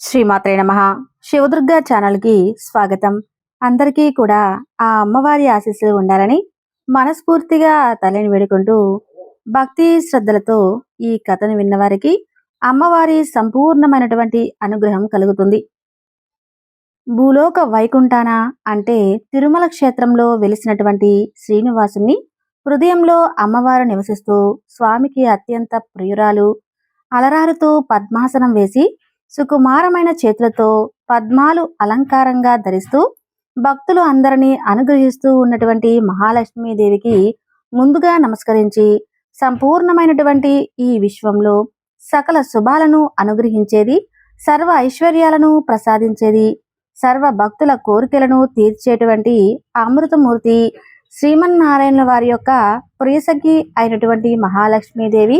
శ్రీమాత్రే నమ. శివదుర్గ ఛానల్కి స్వాగతం. అందరికీ కూడా ఆ అమ్మవారి ఆశీస్సులు ఉండాలని మనస్ఫూర్తిగా తలని తల్లిని వేడుకుంటూ భక్తి శ్రద్ధలతో ఈ కథను విన్నవారికి అమ్మవారి సంపూర్ణమైనటువంటి అనుగ్రహం కలుగుతుంది. భూలోక వైకుంఠాన అంటే తిరుమల క్షేత్రంలో వెలిసినటువంటి శ్రీనివాసుని హృదయంలో అమ్మవారు నివసిస్తూ స్వామికి అత్యంత ప్రియురాలు అలరారుతూ పద్మాసనం వేసి సుకుమారమైన చేతులతో పద్మాలు అలంకారంగా ధరిస్తూ భక్తులు అందరినీ అనుగ్రహిస్తూ ఉన్నటువంటి మహాలక్ష్మీదేవికి ముందుగా నమస్కరించి సంపూర్ణమైనటువంటి ఈ విశ్వంలో సకల శుభాలను అనుగ్రహించేది సర్వ ఐశ్వర్యాలను ప్రసాదించేది సర్వ భక్తుల కోరికలను తీర్చేటువంటి అమృతమూర్తి శ్రీమన్నారాయణ వారి యొక్క ప్రియసఖి అయినటువంటి మహాలక్ష్మీదేవి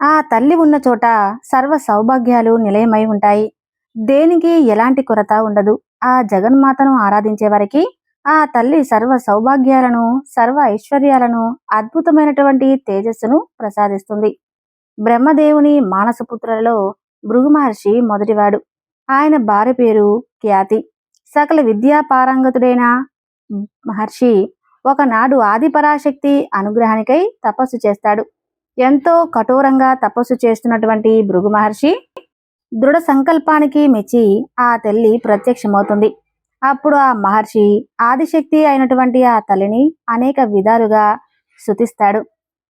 ఆ తల్లి ఉన్న చోట సర్వ సౌభాగ్యాలు నిలయమై ఉంటాయి. దేనికి ఎలాంటి కొరత ఉండదు. ఆ జగన్మాతను ఆరాధించే వారికి ఆ తల్లి సర్వ సౌభాగ్యాలను సర్వ ఐశ్వర్యాలను అద్భుతమైనటువంటి తేజస్సును ప్రసాదిస్తుంది. బ్రహ్మదేవుని మానసపుత్రులలో భృగు మహర్షి మొదటివాడు. ఆయన భార్య పేరు ఖ్యాతి. సకల విద్యా పారంగతుడైన మహర్షి ఒకనాడు ఆదిపరాశక్తి అనుగ్రహానికై తపస్సు చేస్తాడు. ఎంతో కఠోరంగా తపస్సు చేస్తున్నటువంటి భృగు మహర్షి దృఢ సంకల్పానికి మెచ్చి ఆ తల్లి ప్రత్యక్షమవుతుంది. అప్పుడు ఆ మహర్షి ఆదిశక్తి అయినటువంటి ఆ తల్లిని అనేక విధాలుగా శుతిస్తాడు.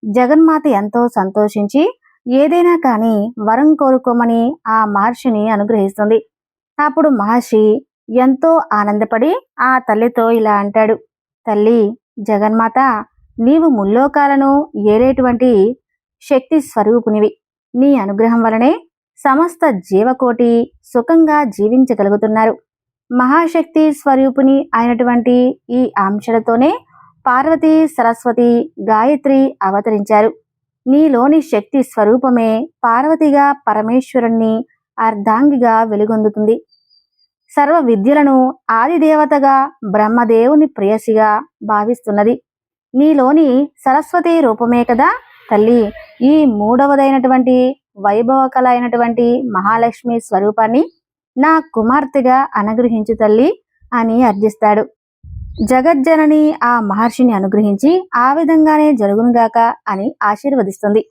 జగన్మాత ఎంతో సంతోషించి ఏదైనా కానీ వరం కోరుకోమని ఆ మహర్షిని అనుగ్రహిస్తుంది. అప్పుడు మహర్షి ఎంతో ఆనందపడి ఆ తల్లితో ఇలా అంటాడు. తల్లి జగన్మాత నీవు ముల్లోకాలను ఏలేటువంటి శక్తి స్వరూపునివి. నీ అనుగ్రహం వలనే సమస్త జీవకోటి సుఖంగా జీవించగలుగుతున్నారు. మహాశక్తి స్వరూపుని అయినటువంటి ఈ అంశలతోనే పార్వతి సరస్వతి గాయత్రి అవతరించారు. నీలోని శక్తి స్వరూపమే పార్వతిగా పరమేశ్వరుణ్ణి అర్ధాంగిగా వెలుగొందుతుంది. సర్వ విద్యలను ఆదిదేవతగా బ్రహ్మదేవుని ప్రియసిగా భావిస్తున్నది. నీలోని సరస్వతి రూపమే కదా తల్లి? ఈ మూడవదైనటువంటి వైభవ కళ అయినటువంటి మహాలక్ష్మి స్వరూపాన్ని నా కుమార్తెగా అనుగ్రహించు తల్లి అని అర్థిస్తాడు జగజ్జనని ఆ మహర్షిని అనుగ్రహించి ఆ విధంగానే జరుగునుగాక అని ఆశీర్వదిస్తుంది.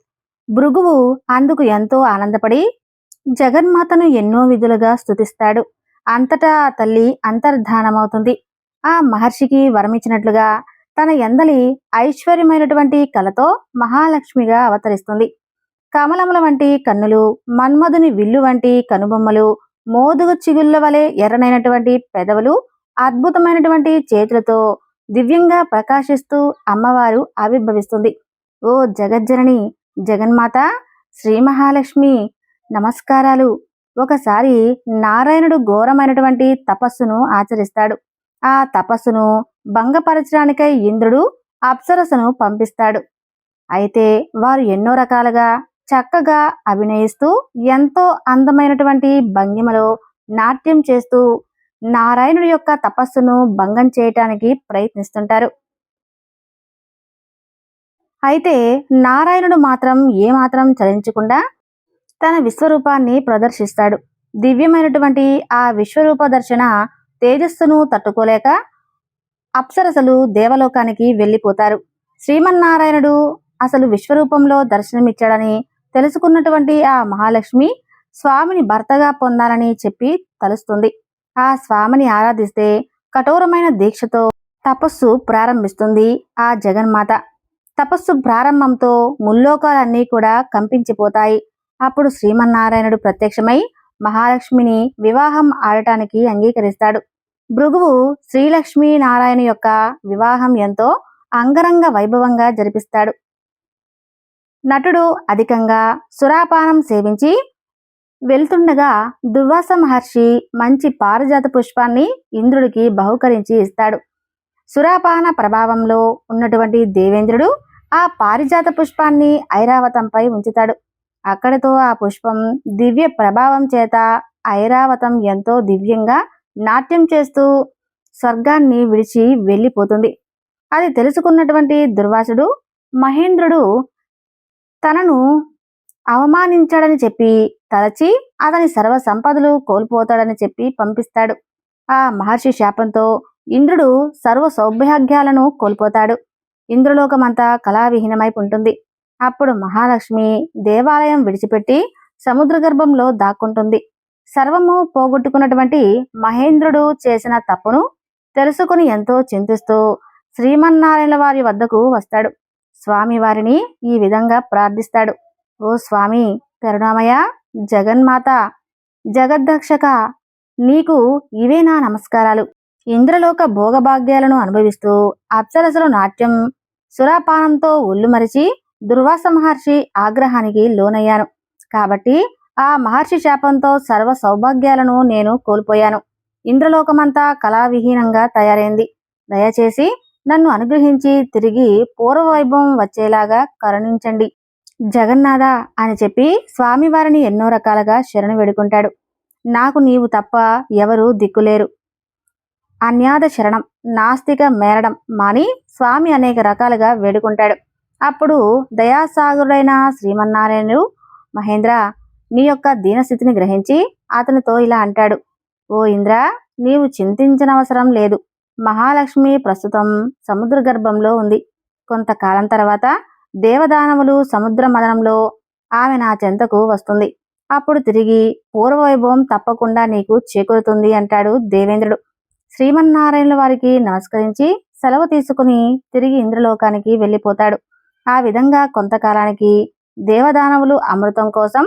భృగువు అందుకు ఎంతో ఆనందపడి జగన్మాతను ఎన్నో విధులుగా స్తుతిస్తాడు. అంతటా తల్లి అంతర్ధానమవుతుంది. ఆ మహర్షికి వరమిచ్చినట్లుగా తన ఎందలి ఐశ్వర్యమైనటువంటి కలతో మహాలక్ష్మిగా అవతరిస్తుంది. కమలముల వంటి కన్నులు మన్మధుని విల్లు వంటి కనుబొమ్మలు మోదుగు చిగుళ్ళ వలె ఎర్రనైనటువంటి పెదవులు అద్భుతమైనటువంటి చేతులతో దివ్యంగా ప్రకాశిస్తూ అమ్మవారు ఆవిర్భవిస్తుంది. ఓ జగజ్జనని జగన్మాత శ్రీ మహాలక్ష్మి నమస్కారాలు. ఒకసారి నారాయణుడు ఘోరమైనటువంటి తపస్సును ఆచరిస్తాడు. ఆ తపస్సును భంగపరచడానికై ఇంద్రుడు అప్సరసను పంపిస్తాడు. అయితే వారు ఎన్నో రకాలుగా చక్కగా అభినయిస్తూ ఎంతో అందమైనటువంటి భంగిమలో నాట్యం చేస్తూ నారాయణుడి యొక్క తపస్సును భంగం చేయటానికి ప్రయత్నిస్తుంటారు. అయితే నారాయణుడు మాత్రం ఏమాత్రం చలించకుండా తన విశ్వరూపాన్ని ప్రదర్శిస్తాడు. దివ్యమైనటువంటి ఆ విశ్వరూప దర్శన తేజస్సును తట్టుకోలేక అప్సరసలు దేవలోకానికి వెళ్ళిపోతారు. శ్రీమన్నారాయణుడు అసలు విశ్వరూపంలో దర్శనమిచ్చాడని తెలుసుకున్నటువంటి ఆ మహాలక్ష్మి స్వామిని భర్తగా పొందాలని చెప్పి తలుస్తుంది. ఆ స్వామిని ఆరాధిస్తే కఠోరమైన దీక్షతో తపస్సు ప్రారంభిస్తుంది ఆ జగన్మాత. తపస్సు ప్రారంభంతో ముల్లోకాలన్నీ కూడా కంపించిపోతాయి. అప్పుడు శ్రీమన్నారాయణుడు ప్రత్యక్షమై మహాలక్ష్మిని వివాహం ఆడటానికి అంగీకరిస్తాడు. భృగువు శ్రీలక్ష్మీ నారాయణ యొక్క వివాహం ఎంతో అంగరంగ వైభవంగా జరిపిస్తాడు. నటుడు అధికంగా సురాపానం సేవించి వెళ్తుండగా దుర్వాస మహర్షి మంచి పారిజాత పుష్పాన్ని ఇంద్రుడికి బహుకరించి ఇస్తాడు. సురాపాన ప్రభావంలో ఉన్నటువంటి దేవేంద్రుడు ఆ పారిజాత పుష్పాన్ని ఐరావతంపై ఉంచుతాడు. అక్కడితో ఆ పుష్పం దివ్య ప్రభావం చేత ఐరావతం ఎంతో దివ్యంగా నాట్యం చేస్తూ స్వర్గాన్ని విడిచి వెళ్ళిపోతుంది. అది తెలుసుకున్నటువంటి దుర్వాసుడు మహేంద్రుడు తనను అవమానించాడని చెప్పి తలచి అతని సర్వ సంపదలు కోల్పోతాడని చెప్పి పంపిస్తాడు. ఆ మహర్షి శాపంతో ఇంద్రుడు సర్వ సౌభాగ్యాలను కోల్పోతాడు. ఇంద్రలోకమంతా కళావిహీనమై ఉంటుంది అప్పుడు మహాలక్ష్మి దేవాలయం విడిచిపెట్టి సముద్ర గర్భంలో దాక్కుంటుంది. సర్వము పోగొట్టుకున్నటువంటి మహేంద్రుడు చేసిన తప్పును తెలుసుకుని ఎంతో చింతిస్తూ శ్రీమన్నారాయణ వారి వద్దకు వస్తాడు. స్వామి వారిని ఈ విధంగా ప్రార్థిస్తాడు. ఓ స్వామి కరుణామయ జగన్మాత జగద్దక్షక నీకు ఇవే నా నమస్కారాలు. ఇంద్రలోక భోగభాగ్యాలను అనుభవిస్తూ అప్సరసలు నాట్యం సురాపానంతో ఒళ్ళు మరిచి దుర్వాస మహర్షి ఆగ్రహానికి లోనయ్యాను. కాబట్టి ఆ మహర్షి శాపంతో సర్వ సౌభాగ్యాలను నేను కోల్పోయాను. ఇంద్రలోకమంతా కళావిహీనంగా తయారైంది. దయచేసి నన్ను అనుగ్రహించి తిరిగి పూర్వవైభవం వచ్చేలాగా కరుణించండి. జగన్నాథ అని చెప్పి స్వామివారిని ఎన్నో రకాలుగా శరణు వేడుకుంటాడు. నాకు నీవు తప్ప ఎవరు దిక్కులేరు. అన్యాద శరణం నాస్తిక మేరడం మాని స్వామి అనేక రకాలుగా వేడుకుంటాడు. అప్పుడు దయాసాగరుడైన శ్రీమన్నారాయణుడు మహేంద్ర నీ యొక్క దీనస్థితిని గ్రహించి అతనితో ఇలా అంటాడు. ఓ ఇంద్ర నీవు చింతించనవసరం లేదు. మహాలక్ష్మి ప్రస్తుతం సముద్ర గర్భంలో ఉంది. కొంతకాలం తర్వాత దేవదానవులు సముద్ర మదనంలో ఆమె నా చెంతకు వస్తుంది. అప్పుడు తిరిగి పూర్వవైభవం తప్పకుండా నీకు చేకూరుతుంది అంటాడు దేవేంద్రుడు. శ్రీమన్నారాయణుల వారికి నమస్కరించి సెలవు తీసుకుని తిరిగి ఇంద్రలోకానికి వెళ్ళిపోతాడు. ఆ విధంగా కొంతకాలానికి దేవదానవులు అమృతం కోసం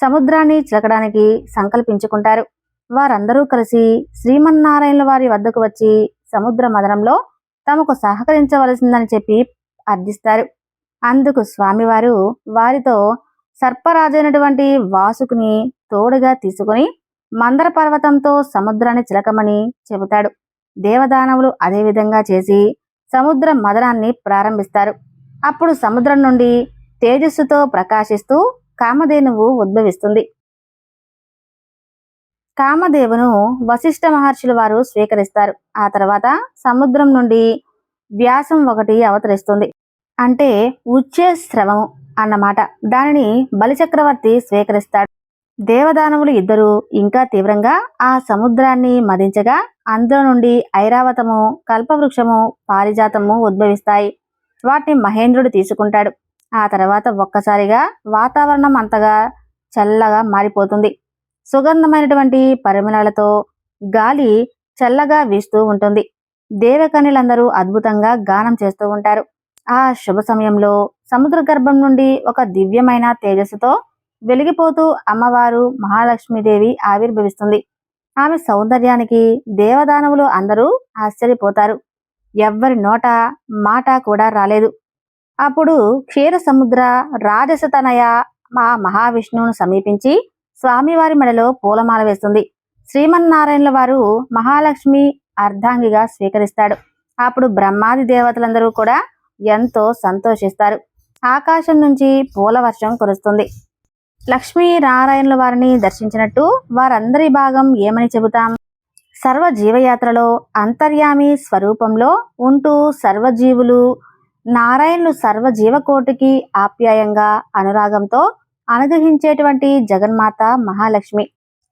సముద్రాన్ని చిలకడానికి సంకల్పించుకుంటారు. వారందరూ కలిసి శ్రీమన్నారాయణుల వారి వద్దకు వచ్చి సముద్ర మదనంలో తమకు సహకరించవలసిందని చెప్పి అర్థిస్తారు. అందుకు స్వామివారు వారితో సర్పరాజైనటువంటి వాసుకుని తోడుగా తీసుకుని మందర పర్వతంతో సముద్రాన్ని చిలకమని చెబుతాడు. దేవదానవులు అదేవిధంగా చేసి సముద్ర మదనాన్ని ప్రారంభిస్తారు. అప్పుడు సముద్రం నుండి తేజస్సుతో ప్రకాశిస్తూ కామధేనువు ఉద్భవిస్తుంది. కామదేవును వశిష్ఠ మహర్షుల వారు స్వీకరిస్తారు. ఆ తర్వాత సముద్రం నుండి వ్యాసం ఒకటి అవతరిస్తుంది. అంటే ఉచ్చే స్రవము అన్నమాట. దానిని బలిచక్రవర్తి స్వీకరిస్తాడు. దేవదానవులు ఇద్దరు ఇంకా తీవ్రంగా ఆ సముద్రాన్ని మదించగా అందులో నుండి ఐరావతము కల్పవృక్షము పారిజాతము ఉద్భవిస్తాయి. వాటిని మహేంద్రుడు తీసుకుంటాడు. ఆ తర్వాత ఒక్కసారిగా వాతావరణం అంతగా చల్లగా మారిపోతుంది. సుగంధమైనటువంటి పరిమళాలతో గాలి చల్లగా వీస్తూ ఉంటుంది. దేవకన్యలందరూ అద్భుతంగా గానం చేస్తూ ఉంటారు. ఆ శుభ సమయంలో సముద్ర గర్భం నుండి ఒక దివ్యమైన తేజస్సుతో వెలిగిపోతూ అమ్మవారు మహాలక్ష్మీదేవి ఆవిర్భవిస్తుంది. ఆమె సౌందర్యానికి దేవదానవులు అందరూ ఆశ్చర్యపోతారు. ఎవ్వరి నోట మాట కూడా రాలేదు. అప్పుడు క్షీర సముద్ర రాజసతనయ మా మహావిష్ణువును సమీపించి స్వామివారి మెడలో పూలమాల వేస్తుంది. శ్రీమన్నారాయణుల వారు మహాలక్ష్మి అర్ధాంగిగా స్వీకరిస్తాడు. అప్పుడు బ్రహ్మాది దేవతలందరూ కూడా ఎంతో సంతోషిస్తారు. ఆకాశం నుంచి పూల వర్షం కురుస్తుంది. లక్ష్మీ నారాయణుల వారిని దర్శించినట్టు వారందరి భాగం ఏమని చెబుతాం? సర్వ జీవయాత్రలో అంతర్యామి స్వరూపంలో ఉంటూ సర్వజీవులు నారాయణులు సర్వ జీవకోటికి ఆప్యాయంగా అనురాగంతో అనుగ్రహించేటువంటి జగన్మాత మహాలక్ష్మి.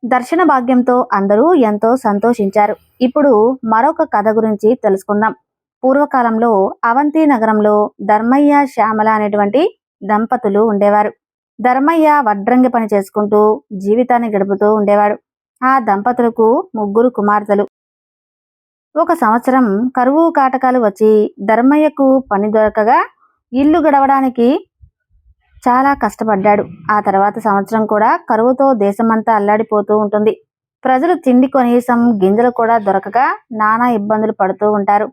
దర్శన భాగ్యంతో అందరూ ఎంతో సంతోషించారు. ఇప్పుడు మరొక కథ గురించి తెలుసుకుందాం. పూర్వకాలంలో అవంతి నగరంలో ధర్మయ్య శ్యామల అనేటువంటి దంపతులు ఉండేవారు. ధర్మయ్య వడ్రంగి పని చేసుకుంటూ జీవితాన్ని గడుపుతూ ఉండేవాడు. ఆ దంపతులకు ముగ్గురు కుమార్తెలు. ఒక సంవత్సరం కరువు కాటకాలు వచ్చి ధర్మయ్యకు పని దొరకగా ఇల్లు గడవడానికి చాలా కష్టపడ్డాడు. ఆ తర్వాత సంవత్సరం కూడా కరువుతో దేశమంతా అల్లాడిపోతూ ఉంటుంది. ప్రజలు తిండి కనీసం గింజలు కూడా దొరకగా నానా ఇబ్బందులు పడుతూ ఉంటారు.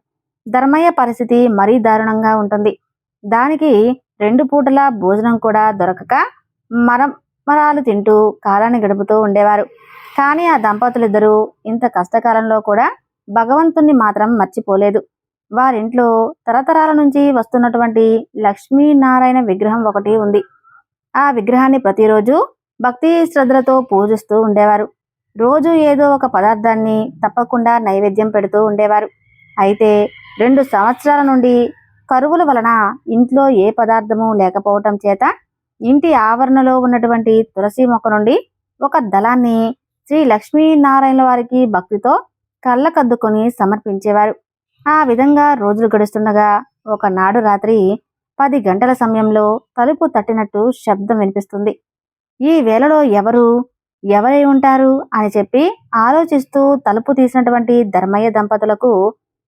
ధర్మయ్య పరిస్థితి మరీ దారుణంగా ఉంటుంది. దానికి రెండు పూటల భోజనం కూడా దొరకక మరం మరాలు తింటూ కాలాన్ని గడుపుతూ ఉండేవారు. కానీ ఆ దంపతులిద్దరూ ఇంత కష్టకాలంలో కూడా భగవంతుణ్ణి మాత్రం మర్చిపోలేదు. వారింట్లో తరతరాల నుంచి వస్తున్నటువంటి లక్ష్మీనారాయణ విగ్రహం ఒకటి ఉంది. ఆ విగ్రహాన్ని ప్రతిరోజు భక్తి శ్రద్ధలతో పూజిస్తూ ఉండేవారు. రోజు ఏదో ఒక పదార్థాన్ని తప్పకుండా నైవేద్యం పెడుతూ ఉండేవారు. అయితే రెండు సంవత్సరాల నుండి కరువుల వలన ఇంట్లో ఏ పదార్థము లేకపోవటం చేత ఇంటి ఆవరణలో ఉన్నటువంటి తులసి మొక్క నుండి ఒక దళాన్ని శ్రీ లక్ష్మీనారాయణ వారికి భక్తితో కళ్ళకద్దుకొని సమర్పించేవారు. ఆ విధంగా రోజులు గడుస్తుండగా ఒకనాడు రాత్రి పది గంటల సమయంలో తలుపు తట్టినట్టు శబ్దం వినిపిస్తుంది. ఈ వేళలో ఎవరు ఎవరై ఉంటారు అని చెప్పి ఆలోచిస్తూ తలుపు తీసినటువంటి ధర్మయ్య దంపతులకు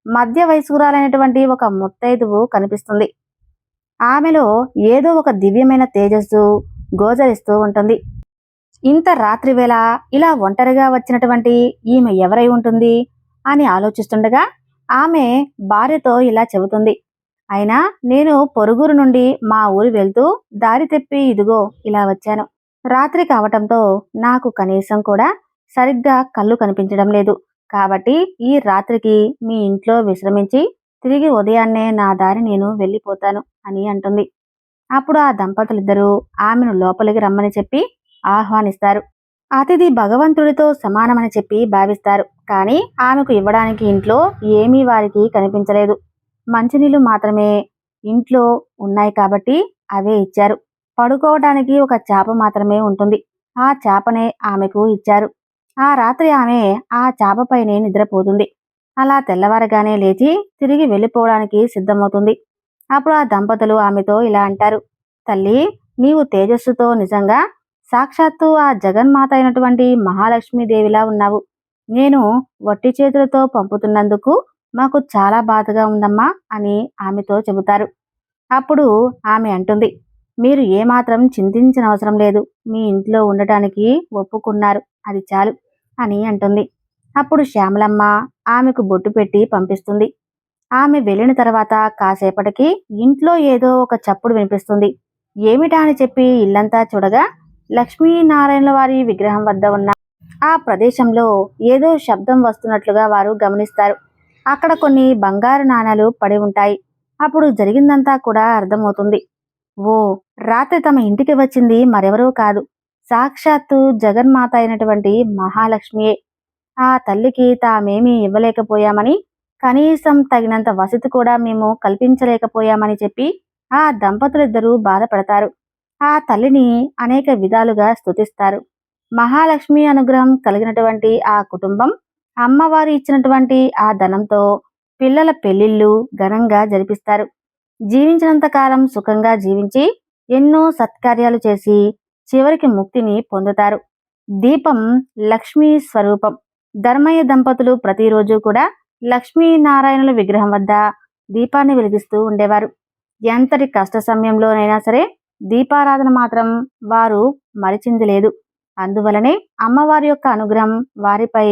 మధ్య వయస్కురాలైనటువంటి ఒక ముత్తైదువు కనిపిస్తుంది. ఆమెలో ఏదో ఒక దివ్యమైన తేజస్సు గోచరిస్తూ ఉంటుంది. ఇంత రాత్రి వేళ ఇలా ఒంటరిగా వచ్చినటువంటి ఈమె ఎవరై ఉంటుంది? అని ఆలోచిస్తుండగా ఆమె భార్యతో ఇలా చెబుతుంది. అయినా నేను పొరుగురు నుండి మా ఊరు వెళ్తూ దారి తెప్పి ఇదిగో ఇలా వచ్చాను. రాత్రి కావటంతో నాకు కనీసం కూడా సరిగ్గా కళ్ళు కనిపించడం లేదు. కాబట్టి ఈ రాత్రికి మీ ఇంట్లో విశ్రమించి తిరిగి ఉదయాన్నే నా దారి నేను వెళ్ళిపోతాను అని అంటుంది. అప్పుడు ఆ దంపతులిద్దరూ ఆమెను లోపలికి రమ్మని చెప్పి ఆహ్వానిస్తారు. అతిథి భగవంతుడితో సమానమని చెప్పి భావిస్తారు. కానీ ఆమెకు ఇవ్వడానికి ఇంట్లో ఏమీ వారికి కనిపించలేదు. మంచినీళ్ళు మాత్రమే ఇంట్లో ఉన్నాయి కాబట్టి అవే ఇచ్చారు. పడుకోవడానికి ఒక చేప మాత్రమే ఉంటుంది. ఆ చేపనే ఆమెకు ఇచ్చారు. ఆ రాత్రి ఆమె ఆ చేపపైనే నిద్రపోతుంది. అలా తెల్లవారగానే లేచి తిరిగి వెళ్ళిపోవడానికి సిద్ధమవుతుంది. అప్పుడు ఆ దంపతులు ఆమెతో ఇలా అంటారు. తల్లి నీవు తేజస్సుతో నిజంగా సాక్షాత్తు ఆ జగన్మాత అయినటువంటి మహాలక్ష్మీదేవిలా ఉన్నావు. నేను వట్టి చేతులతో పంపుతున్నందుకు మాకు చాలా బాధగా ఉందమ్మా అని ఆమెతో చెబుతారు. అప్పుడు ఆమె అంటుంది మీరు ఏమాత్రం చింతించిన అవసరం లేదు మీ ఇంట్లో ఉండటానికి ఒప్పుకున్నారు అది చాలు అని అంటుంది. అప్పుడు శ్యామలమ్మ ఆమెకు బొట్టు పెట్టి పంపిస్తుంది. ఆమె వెళ్ళిన తర్వాత కాసేపటికి ఇంట్లో ఏదో ఒక చప్పుడు వినిపిస్తుంది. ఏమిటా అని చెప్పి ఇల్లంతా చూడగా లక్ష్మీనారాయణ వారి విగ్రహం వద్ద ఉన్న ఆ ప్రదేశంలో ఏదో శబ్దం వస్తున్నట్లుగా వారు గమనిస్తారు. అక్కడ కొన్ని బంగారు నాణాలు పడి ఉంటాయి. అప్పుడు జరిగిందంతా కూడా అర్థమవుతుంది. ఓ రాత్రి తమ ఇంటికి వచ్చింది మరెవరూ కాదు. సాక్షాత్తు జగన్మాత అయినటువంటి మహాలక్ష్మియే. ఆ తల్లికి తామేమీ ఇవ్వలేకపోయామని కనీసం తగినంత వసతి కూడా మేము కల్పించలేకపోయామని చెప్పి ఆ దంపతులిద్దరూ బాధపడతారు. ఆ తల్లిని అనేక విధాలుగా స్తుతిస్తారు. మహాలక్ష్మి అనుగ్రహం కలిగినటువంటి ఆ కుటుంబం అమ్మవారు ఇచ్చినటువంటి ఆ ధనంతో పిల్లల పెళ్ళిళ్ళు ఘనంగా జరిపిస్తారు. జీవించినంత కాలం సుఖంగా జీవించి ఎన్నో సత్కార్యాలు చేసి చివరికి ముక్తిని పొందుతారు. దీపం లక్ష్మీ స్వరూపం. ధర్మయ్య దంపతులు ప్రతిరోజు కూడా లక్ష్మీనారాయణుల విగ్రహం వద్ద దీపాన్ని వెలిగిస్తూ ఉండేవారు. ఎంతటి కష్ట సమయంలోనైనా సరే దీపారాధన మాత్రం వారు మరిచింది లేదు. అందువలనే అమ్మవారి యొక్క అనుగ్రహం వారిపై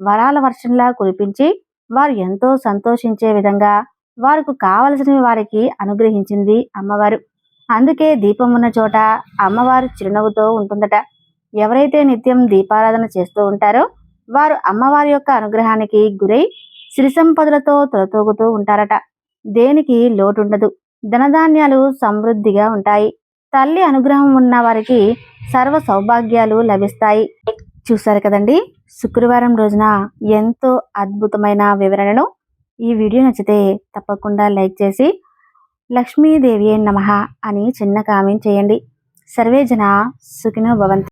వరాల వర్షంలా కురిపించి వారు ఎంతో సంతోషించే విధంగా వారికి కావలసినవి వారికి అనుగ్రహించింది అమ్మవారు. అందుకే దీపం ఉన్న చోట అమ్మవారు చిరునవ్వుతో ఉంటుందట. ఎవరైతే నిత్యం దీపారాధన చేస్తూ ఉంటారో వారు అమ్మవారి యొక్క అనుగ్రహానికి గురై సిరి సంపదలతో తొలతూగుతూ ఉంటారట. దేనికి లోటుండదు. ధనధాన్యాలు సమృద్ధిగా ఉంటాయి. తల్లి అనుగ్రహం ఉన్న వారికి సర్వ సౌభాగ్యాలు లభిస్తాయి. చూసారు కదండి? శుక్రవారం రోజున ఎంతో అద్భుతమైన వివరణను ఈ వీడియో నచ్చితే తప్పకుండా లైక్ చేసి లక్ష్మీదేవి నమ అని చిన్న కామెంట్ చేయండి. సర్వే జన సుఖినో భవంతి.